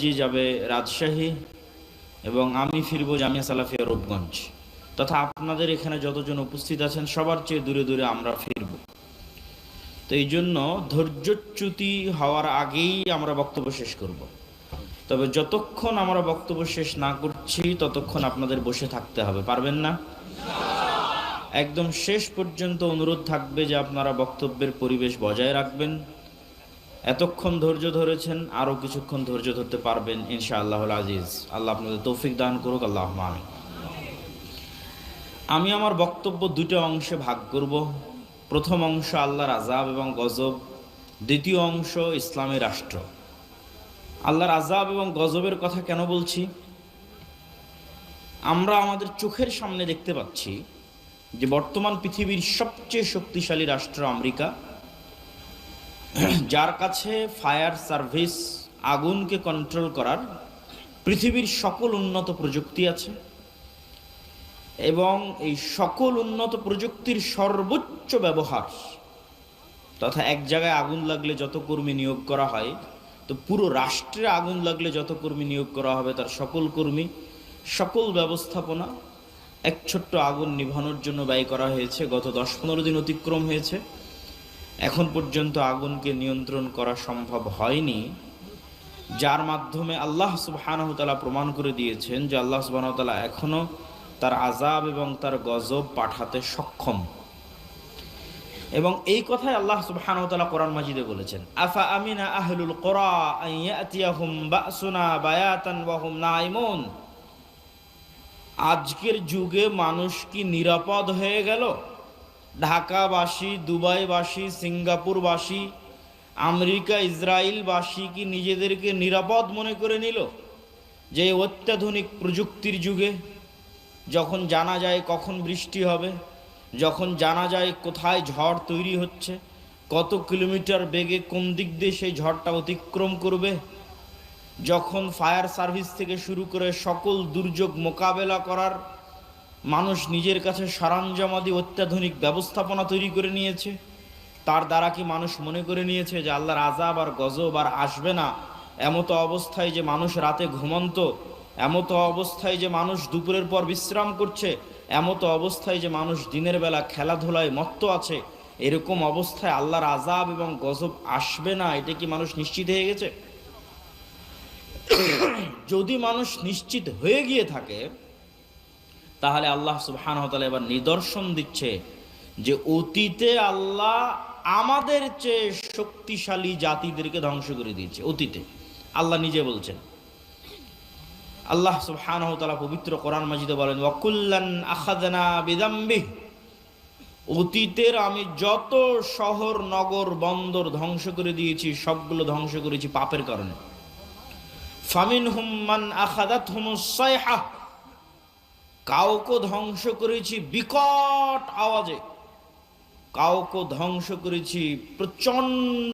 জি যাবে রাজশাহী এবং আমি ফিরবো জামিয়া সালাফিয়া রূপগঞ্জ। তথা আপনাদের এখানে যতজন উপস্থিত আছেন, সবার চেয়ে দূরে দূরে আমরা ফিরব। তো এই জন্য ধৈর্যচ্যুতি হওয়ার আগেই আমরা বক্তব্য শেষ করব। তবে যতক্ষণ আমরা বক্তব্য শেষ না করছি, ততক্ষণ আপনাদের বসে থাকতে হবে, পারবেন না? একদম শেষ পর্যন্ত অনুরোধ থাকবে যে আপনারা বক্তব্যের পরিবেশ বজায় রাখবেন। এতক্ষণ ধৈর্য ধরেছেন আরও কিছুক্ষণ ধৈর্য ধরতে পারবেন ইনশা আল্লাহ আজিজ। আল্লাহ আপনাদের তৌফিক দান করুক আল্লাহ আমি আমি আমার বক্তব্য দুটো অংশে ভাগ করব। প্রথম অংশ আল্লাহর আজাব এবং গজব, দ্বিতীয় অংশ ইসলামী রাষ্ট্র। আল্লাহর আজাব এবং গজবের কথা কেন বলছি? আমরা আমাদের চোখের সামনে দেখতে পাচ্ছি যে বর্তমান পৃথিবীর সবচেয়ে শক্তিশালী রাষ্ট্র আমেরিকা। যার কাছে ফায়ার সার্ভিস আগুনকে কন্ট্রোল করার পৃথিবীর সকল উন্নত প্রযুক্তি আছে এবং এই সকল উন্নত প্রযুক্তির সর্বোচ্চ ব্যবহার তথা এক জায়গায় আগুন লাগলে যত কর্মী নিয়োগ করা হয়, তো পুরো রাষ্ট্রে আগুন লাগলে যত কর্মী নিয়োগ করা হবে তার সকল কর্মী, সকল ব্যবস্থাপনা এক ছোট্ট আগুন নিভানোর জন্য ব্যয় করা হয়েছে। গত দশ পনেরো দিন অতিক্রম হয়েছে। এখন পর্যন্ত আগুনকে নিয়ন্ত্রণ করা সম্ভব হয়নি, যার মাধ্যমে আল্লাহ সুবাহানহতালা প্রমাণ করে দিয়েছেন যে আল্লাহ সুবাহতালা এখনও তার আজাব এবং তার গজব পাঠাতে সক্ষম। এবং এই কথাই আল্লাহ সুবহানাহু কোরআন মাজিদে বলেছেন, আফা আমিনা আহলুল আজকের যুগে মানুষ কি নিরাপদ হয়ে গেল? ঢাকাবাসী, দুবাইবাসী, সিঙ্গাপুরবাসী, আমেরিকা ইসরায়েলবাসী কি নিজেদেরকে নিরাপদ মনে করে নিল? যে অত্যাধুনিক প্রযুক্তির যুগে যখন জানা যায় কখন বৃষ্টি হবে, যখন জানা যায় কোথায় ঝড় তৈরি হচ্ছে, কত কিলোমিটার বেগে কোন দিক দিয়ে সেই ঝড়টা অতিক্রম করবে, যখন ফায়ার সার্ভিস থেকে শুরু করে সকল দুর্যোগ মোকাবেলা করার মানুষ নিজের কাছে সরঞ্জামাদি অত্যাধুনিক ব্যবস্থাপনা তৈরি করে নিয়েছে। তার দ্বারা কি মানুষ মনে করে নিয়েছে যে আল্লাহর আজাব আর গজব আর আসবে না? এমতো অবস্থায় যে মানুষ রাতে ঘুমন্ত, এমতো অবস্থায় যে মানুষ দুপুরের পর বিশ্রাম করছে, এমতো অবস্থায় যে মানুষ দিনের বেলা খেলাধুলায় মত্ত আছে, এরকম অবস্থায় আল্লাহর আজাব এবং গজব আসবে না, এটা কি মানুষ নিশ্চিত হয়ে গেছে? যদি মানুষ নিশ্চিত হয়ে গিয়ে থাকে তাহলে আল্লাহ সুবহান এবার নিদর্শন দিচ্ছে যে অতীতে আল্লাহ আমাদের চেয়ে শক্তিশালী জাতিদেরকে ধ্বংস করে দিয়েছে, অতীতে। আল্লাহ নিজে বলছেন। আল্লাহ সুবহান পবিত্র কোরআন মাজিদে বলেন ওয়াকুল্লান আখাদনা বিদাম্বি অতীতের আমি যত শহর, নগর, বন্দর ধ্বংস করে দিয়েছি, সবগুলো ধ্বংস করেছি পাপের কারণে। ফামিন হুম্মান আখাদাত হুমসাইহা কাউকে ধ্বংস করেছি বিকট আওয়াজে কাউকে ধ্বংস করেছি প্রচণ্ড